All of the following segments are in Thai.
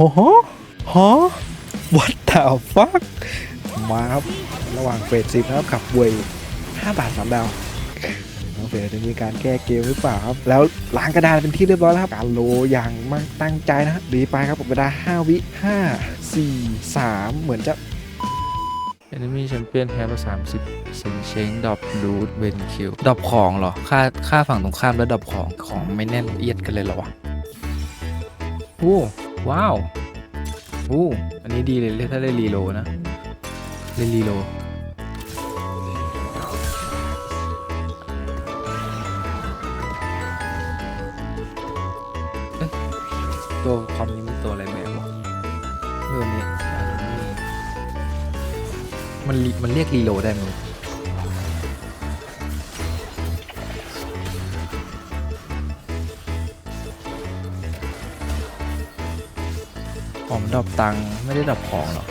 โอ้โหฮะ what the fuck มาครับ ระหว่างเฟสสิบนะครับขับเวย5บาท3ดาวน้องเฟสจะมีการแก้เกมหรือเปล่าครับ แล้วล้างกระดานเป็นที่เรียบร้อยแล้วครับ การโลอย่างมากตั้งใจนะครับดีไปครับผมเวลา 5 วิ 5 4 3 เหมือนจะ Enemy Champion แพ้มา30เซนเชงดอปรูทเวนคิวดอปของเหรอ ค่าค่าฝั่งตรงข้ามแล้วดอปของของไม่แน่นเอียดกันเลยเหรอวะโอ้ ว้าวโอ้อันนี้ดีเลยถ้าได้รีโลนะเล่นรีโลเอ๊ะตัวคอมนี้มันตัวอะไรแม่วะเรื่องนี้อันนี้มันรีมันเรียกรีโหลดได้ไหม ผมดรอปตังค์ไม่ได้ดรอปของหรอก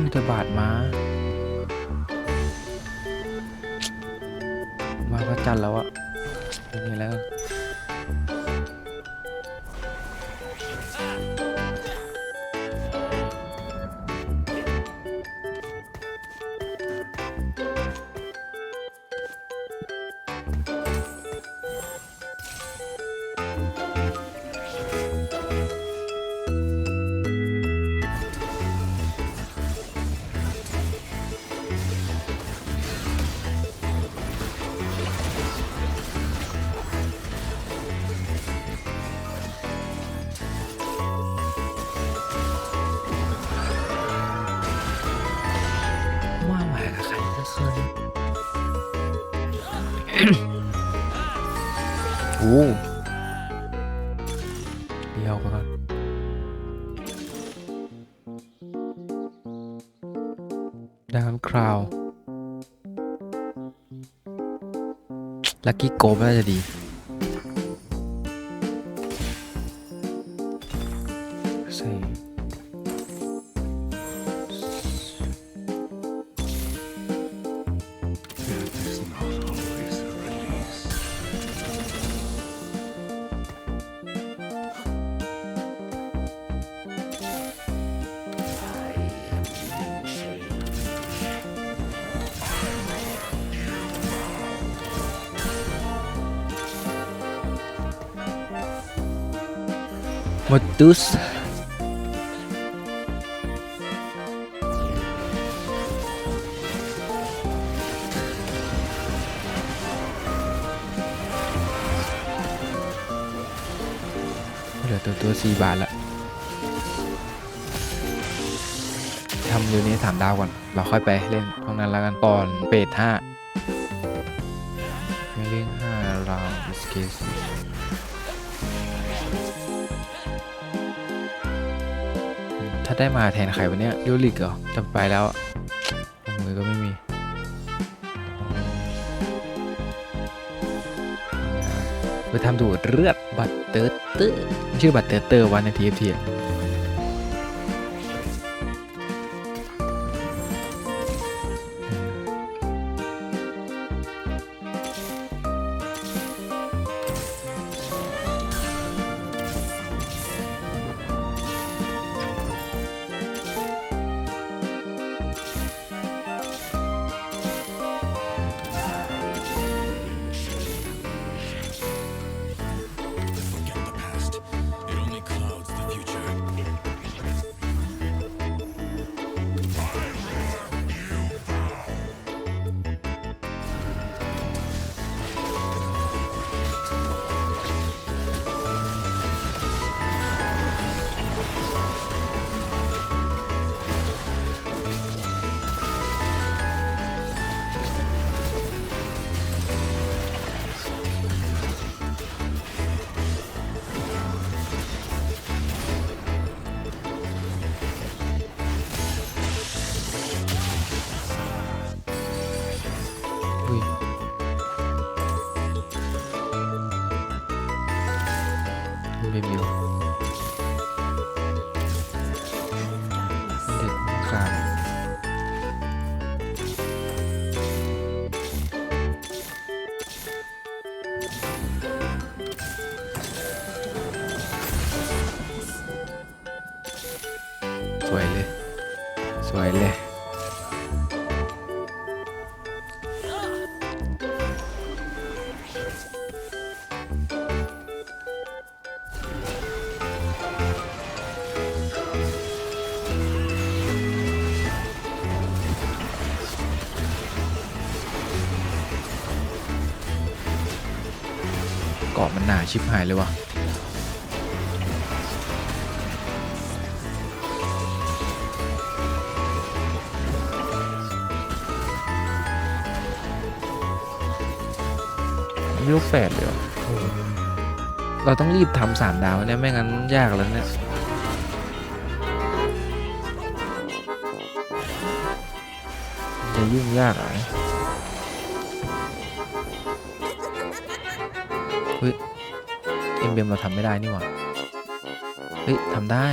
มีแต่บาทมามาพระจันทร์แล้วอะเป็นไงแล้ว โอ้เดียวไปก่อนดังนั้นคราว ลักกี้โกบน่าจะดี Modus เหลือตัวตัวสี่บาทละทำอยู่นี้สามดาวก่อน เราค่อยไปเล่นตรงนั้นแล้วกันก่อนเปดห้าไม่เล่นห้าเราอิสเคส ถ้าได้มาแทนใครวันเนี้ยยูริกเหรอจำไปแล้วมือก็ไม่มีไปทำดูดเลือดบัตเตอร์เตอร์ชื่อบัตเตอร์เตอร์วันในทีเอฟที หนาชิบหายเลยวะเรียกแฝดเลยเหรอโอ้โหเราต้องรีบทำสามดาวเนี่ยไม่งั้นยากแล้วเนี่ยจะยุ่งยากเหร เอ็มเบมเราทำไม่ได้นี่หว่า เฮ้ยทำได้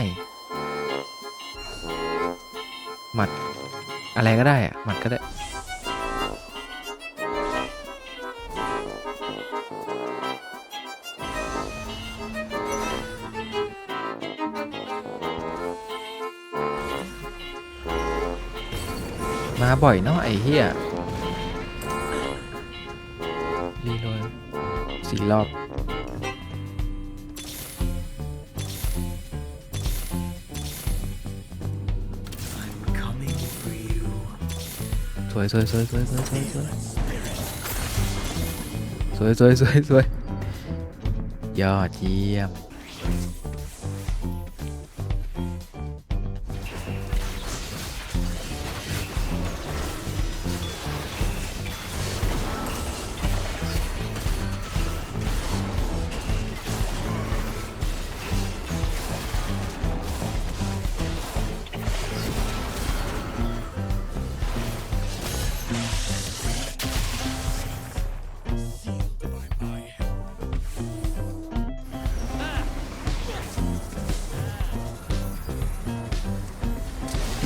หมัด อะไรก็ได้อะหมัดก็ได้ มาบ่อยเนาะไอ้เหี้ยรีโหลดสี่รอบ วยสวยสวยสวยสวยสวยสวยสวยสวยสวยสวยยอดเยี่ยม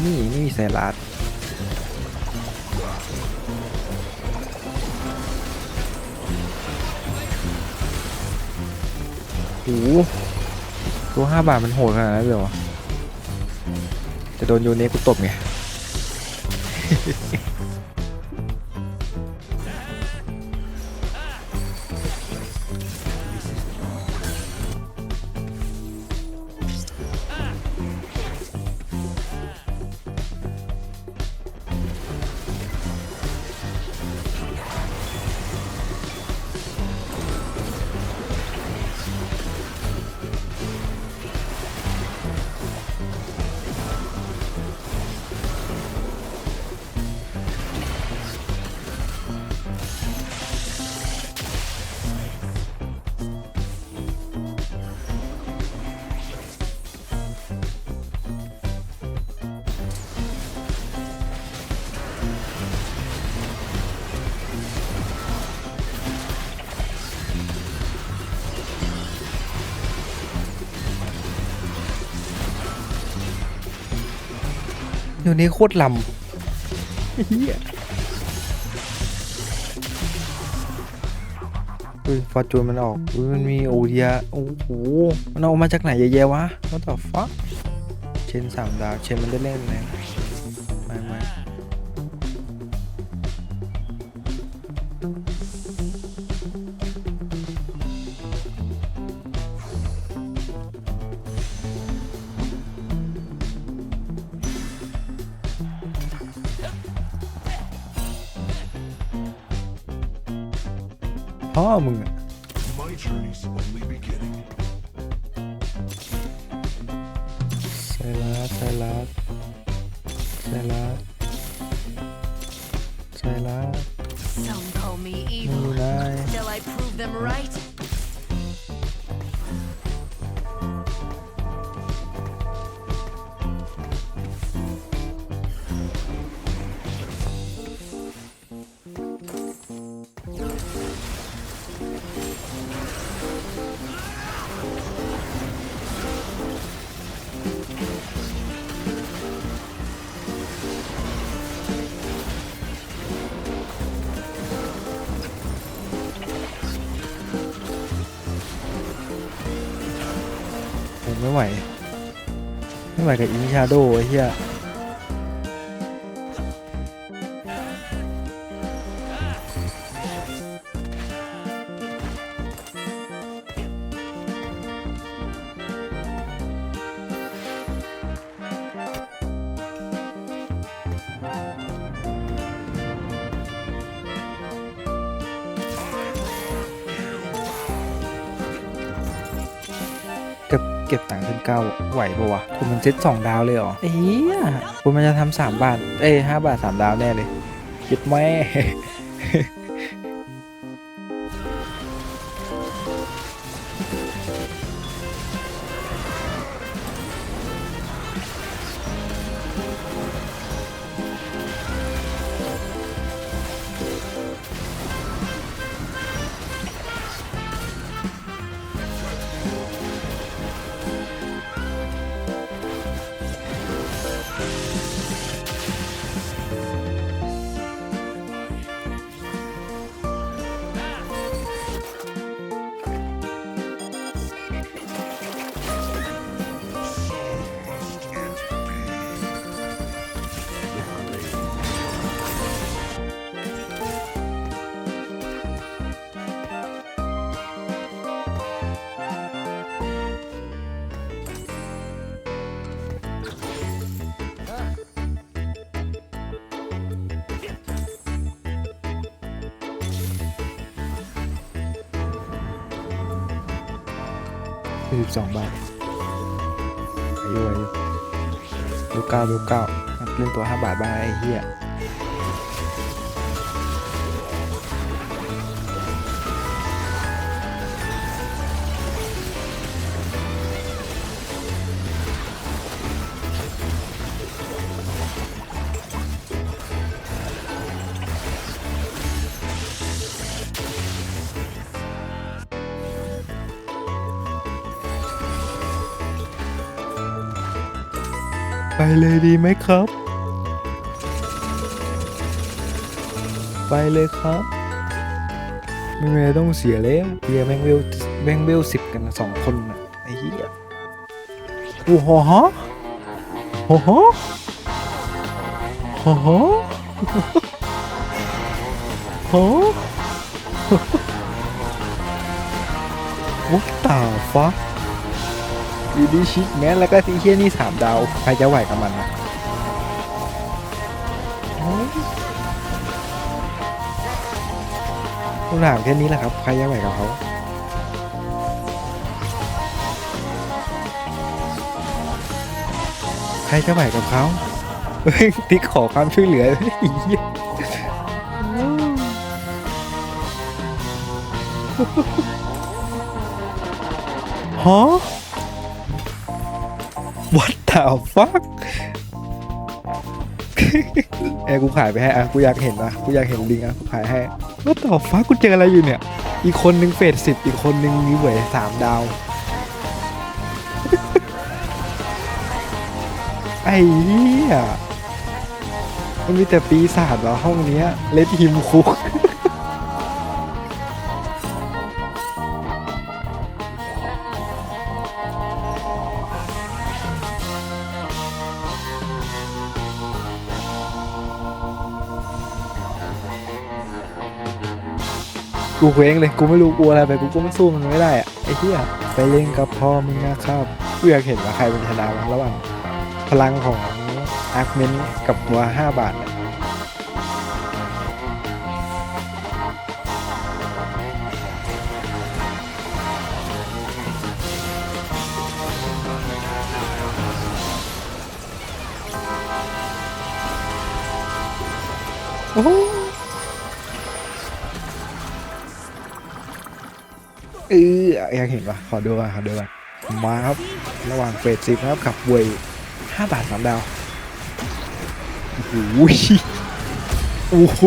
นี่นี่มีสายลัดโอ้โหตัวห้าบาทมันโหดขนาดนั้นเลยวะจะโดนโยเนกูตบไง เดี๋ยวนี้โคตรลำเฮียเฮ้ยฟอร์จูนมันออกอุ้ยมันมีโอเดียโอ้โห มันเอามาจากไหนเยอะแยะวะ what the fuck เชนสามดาว เชนมันได้เล่นเลยไม่ไม่ พ่อมึงอะ My journey's only beginning. ไซรัสไซรัสไซรัสไซรัส Some call me นี่ evil. นาย Shall I prove them right? ไม่ไหว ไม่ไหวกับอินชาโดไอ้เหี้ยเก็บ เก็บตังค์ขึ้นเก้าไหวปะวะคุณมันเซ็ตสองดาวเลยเหรอไอ้เหี้ยคุณมันจะทำสามบาท เอ้ยห้าบาทสามดาวแน่เลยคิดแม่ ยี่สิบสองบาทอายุอายุลูกเก้าลูกเก้าเล่นตัวห้าบาทบ้างไอ้เหี้ย ไปเลยดีไหมครับ ไปเลยครับ ไม่มีอะไรต้องเสียแล้วเฮียแมงเวลแมงเวลสิบกันนะสองคนน่ะไอ้เหี้ยโอ้โหฮะโอ้โหโอ้โหโอ้ What the fuck อยู่ดีชิคแมนแล้วก็ทีเฮียนี่สามดาว ใครจะไหวกับมันนะโอ้ยผมถามแค่นี้แหละครับ ใครจะไหวกับเขาใครจะไหวกับเขาเฮ้ยติ๊กขอความช่วยเหลือฮะ What the fuck เอ้กูขายไปให้อะกูอยากเห็นอะกูอยากเห็นลิงอะกูขายให้ What the fuck กูเจออะไรอยู่เนี่ย อีกคนนึงเฟสสิบอีกคนนึงมีเหวยสามดาว ไอ้เหี้ยมันมีแต่ปีศาจเหรอห้องเนี้ยเลดฮิมคุก กูเคว้งเลยกูไม่รู้กูอะไรไปกูก็ไม่สู้มันไม่ได้อะไอ้เหี้ยไปเล่นกับพ่อมึงนะครับกูอยากเห็นว่าใครเป็นชนะบ้างระหว่างพลังของอาร์คเมนกับตัวห้าบาทเนี่ยโอ้ เออยากเห็นปะขอดูอะขอดูอะมาครับ ระหว่างเฟสสิบครับขับเวยห้าบาทสามดาวโอ้โหโอ้โห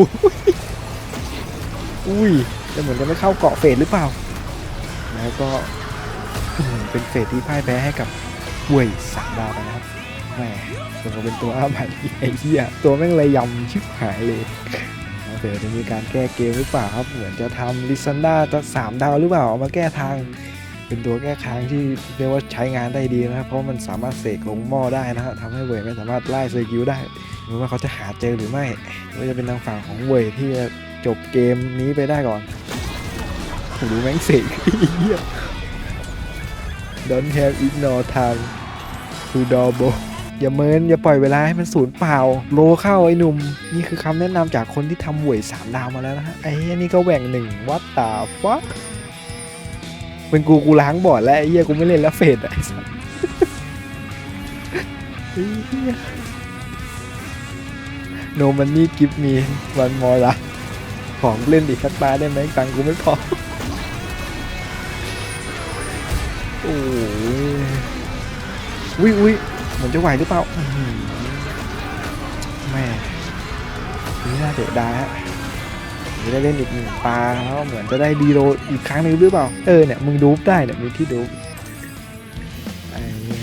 อุ้ยจะเหมือนจะไม่เข้าเกาะเฟสหรือเปล่า แล้วก็เป็นเฟสที่พ่ายแพ้ให้กับเวยสามดาวไปนะครับแหมตัวเป็นตัวอาบัตไอ้เหี้ยตัวแม่งเลยยำชิบหายเลย เดี๋ยจะมีการแก้เกมหรือเปล่าครับ เหมือนจะทำลิซันดาจะสามดาวหรือเปล่าเอามาแก้ทาง เป็นตัวแก้ค้างที่เรียกว่าใช้งานได้ดีนะครับ เพราะมันสามารถเสกลงหม้อได้นะฮะทำให้เวยไม่สามารถไล่เซอร์กิวได้หรือว่าเขาจะหาเจอหรือไม่ว่าจะเป็นทางฝั่งของเวยที่จะจบเกมนี้ไปได้ก่อนหรือแม่งเสกเหี้ย Don't have ignore time to double อย่าเมินอย่าปล่อยเวลาให้มันสูญเปล่า โลเข้าไอ้หนุ่ม นี่คือคำแนะนำจากคนที่ทำหวยสามดาวมาแล้วนะฮะไอ้เหี้ยนี่ก็แหว่งหนึ่งวัดตาฟักเป็นกูกูล้างบอร์ดแล้วไอ้เหี้ยกูไม่เล่นแล้วเฟดไอ้สัสไอ้เหี้ย No money give me one more ละของเล่นอีกสักตาได้ไหมตังกูไม่พอโอ้ยวิวิ เหมือนจะไหวหรือเปล่าแม่นี่น่าเสียดายฮะจะได้เล่นอีกหนึ่งตาแล้วเหมือนจะได้ดีโรอีกครั้งหนึ่งหรือเปล่า เออเนี่ยมึงดูปได้เนี่ยมีที่ดูไอ้นี่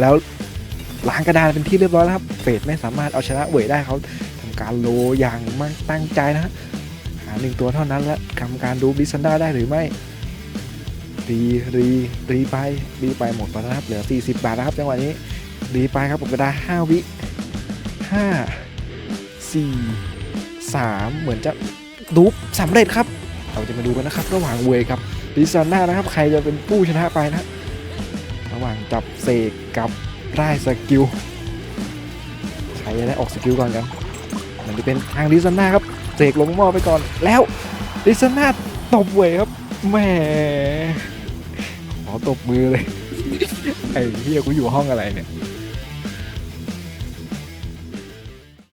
แล้วล้างกระดานเป็นที่เรียบร้อยแล้วครับ เฟดไม่สามารถเอาชนะเวยได้เขาทำการโลอย่างมั่งตั้งใจนะฮะหาหนึ่งตัวเท่านั้นและทำการดูดิซันด้าได้หรือไม่รีรีรีไปรีไปหมดไปนะครับเหลือ 40 บาทนะครับจังหวะนี้ รีไปครับผมกระดาห้าวิห้าสี่สามเหมือนจะดูปสำเร็จครับ เราจะมาดูกันนะครับ ระหว่างเวกับลิซาน่านะครับ ใครจะเป็นผู้ชนะไปนะ ระหว่างจับเสกกับไร่สกิลใครจะได้ออกสกิลก่อนกันมันจะเป็นทางลิซาน่าครับเสกลงหม้อไปก่อนแล้วลิซาน่าตบเวครับแหมขอตบมือเลยไอ้เฮียกูอยู่ห้องอะไรเนี่ย